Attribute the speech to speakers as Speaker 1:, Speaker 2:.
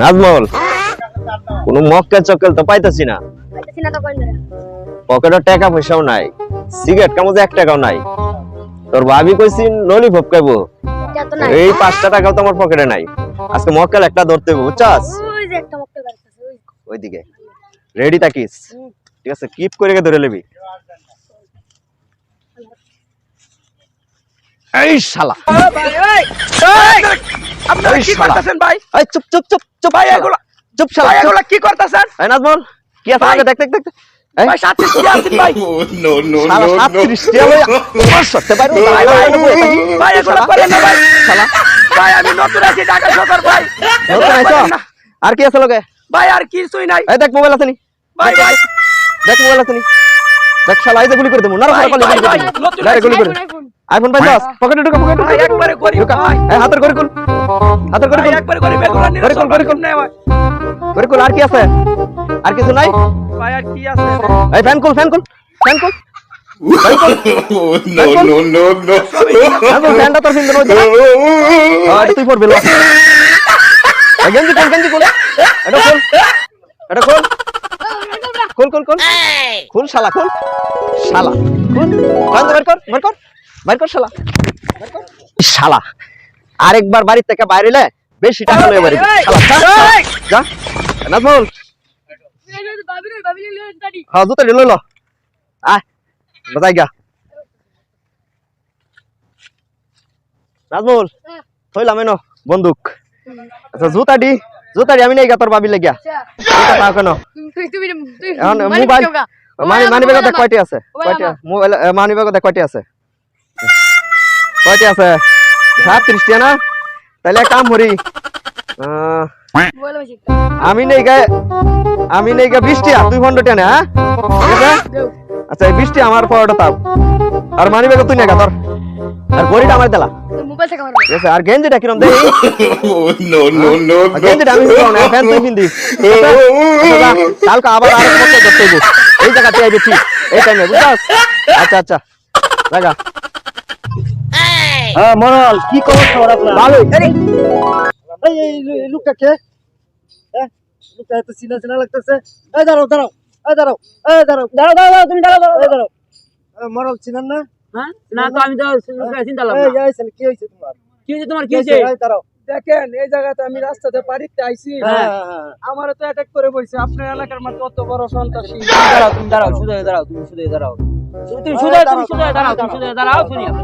Speaker 1: নাজমল কোনো মক্কেল চক্কেল তো পাইতাছি না। পকেটে টাকা পয়সাও নাই সিগারেট কামজে এক টাকাও নাই। তোর ভাবি কইছি ললিপপ খাইবো। এই পাঁচটা টাকাও তো আমার পকেটে নাই। আজকে মক্কেল একটা ধরতে হবে বুঝছাস?
Speaker 2: ওই যে একটা মক্কেল বাড়তেছে ওই
Speaker 1: ওইদিকে। রেডি থাকিস? ঠিক আছে কিপ করে গে ধরে নেবি এই শালা।
Speaker 3: আপনারা কি করতেছেন ভাই?
Speaker 1: এই চুপ চুপ চুপ চুপ
Speaker 3: ভাই। এগুলা-
Speaker 1: চুপ শালা
Speaker 3: ভাই
Speaker 1: চুপ।
Speaker 3: এগুলা কি করতেছেন?
Speaker 1: এই নাজমল কি আছে আগে? দেখ দেখ দেখ দেখ।
Speaker 3: ভাই সাথে কি আছেন ভাই।
Speaker 4: No, no,
Speaker 1: শালা
Speaker 4: no, no.
Speaker 1: সাতত্রিশ টিয়া লইয়া সত্যি
Speaker 3: ভাই, ভাই, ভাই এগুলা করেন না ভাই।
Speaker 1: শালা।
Speaker 3: ভাই আমি নতুন আছি ঢাকা শহর ভাই।
Speaker 1: নতুন
Speaker 3: এগুলা
Speaker 1: আইছো?
Speaker 3: করেন না।
Speaker 1: আর কি আছে লগে
Speaker 3: ভাই আর কিছুই নাই।
Speaker 1: এই দেখ মোবাইল আছে নি।
Speaker 3: ভাই ভাই।
Speaker 1: দেখ মোবাইল আছে নি। দেখ শালা এই যে গুলি করে দেবো। না গুলি
Speaker 3: ভাই,
Speaker 1: করে দেবো। গুলি করে
Speaker 2: আইফোন
Speaker 1: পাইছাস পকেটে ঢুকা পকেটে
Speaker 3: ভাই একবারে করি ভাই
Speaker 1: এই হাতের করে কুল হাতের করে
Speaker 3: ভাই
Speaker 1: কুল
Speaker 3: একবারে করি বেগুলা নিয়ে
Speaker 1: করে কোন, করে কোন।
Speaker 3: নেই ভাই
Speaker 1: করে কুল আর কি আছে? আর কিছু নাই?
Speaker 3: ভাই আর কি আছে?
Speaker 1: এই fan cool fan cool fan cool
Speaker 4: no, no, no, no.
Speaker 1: Fan cool ফ্যানটা তোর ফিন দেবো এটা তুই পড়বি লো। এই গেঞ্জি কোন কোন এটা কোন এটা কোন কোন কোন কোন কোন শালা কোন শালা কর কর। বের কর শালা। শালা। আরেকবার বাড়ি থেকে বাইরে এলে বেশি টাকা লয়ে বাড়ি শালা যা, যা নাজমুল
Speaker 2: ভাবি রে ভাবি রে দাদি
Speaker 1: হ্যাঁ জুতা লই লো। আয় বাজাই গা। নাজমুল
Speaker 2: হ্যাঁ।
Speaker 1: থইলাম এনো বন্দুক। আচ্ছা জুতাডি জুতাডি আমি নেই গা তোর বাবি লাগিয়া। এটা পাও কেন?
Speaker 2: তুই তুমি তুই
Speaker 1: এখন মোবাইল মানি মানি ব্যাগ দেখ কয়টি আছে। কয়টি। মোবাইল মানি দেখ কয়টি আছে। কয়টি আছে। সাতত্রিশ টিয়া না? তাহলে কাম করি। আমি নেই গে আমি নেই গে বিশ টিয়া দুই ঘণ্টা না হ্যাঁ?
Speaker 2: দেও
Speaker 1: আচ্ছা বৃষ্টি আমার পরোটা তাও। আর মানি ব্যাগ তুই না তোর আর গড়িটা আমার দিলা। আর গেঞ্জিটা কিরম দেই?
Speaker 4: No,
Speaker 1: গেঞ্জিটা আমি দিলাম না ফ্যান তুই পিন্দি। কালকে আবার আর মতো করতে এই জায়গাতে আইবে ঠিক। এই টাইমে বুঝছস? আচ্ছা আচ্ছা। লাগা
Speaker 5: হ্যাঁ মনোল কি খবর খবর আপনার? এই লোকটা কে? হ্যাঁ লোকটা এত চিনা চিনা লাগতেছে। এই দাঁড়াও দাঁড়াও এই দাঁড়াও এই দাঁড়াও। দাঁড়াও দাঁড়াও তুমি দাঁড়াও দাঁড়াও। এই দাঁড়াও। এই মনোল চিনেন না?
Speaker 6: হ্যাঁ না তো আমি তো চিন্তা
Speaker 5: এই এই ছেলে, কি হয়েছে তোমার?
Speaker 6: কি কি
Speaker 5: এই দাঁড়াও।
Speaker 3: দেখেন এই জায়গাতে আমি রাস্তাতে বাড়িতে আইছি।
Speaker 5: হ্যাঁ হ্যাঁ, হ্যাঁ।
Speaker 3: আমার তো অ্যাটাক করে বলছে আপনার এলাকার মধ্যে অত বড় সন্ত্রাসী।
Speaker 6: দাঁড়াও তুমি দাঁড়াও শুধু দাঁড়াও তুমি শুধু দাঁড়াও। তুমি শুধু তুমি শুধু দাঁড়াও তুমি শুধু দাঁড়াও শুনি আমরা।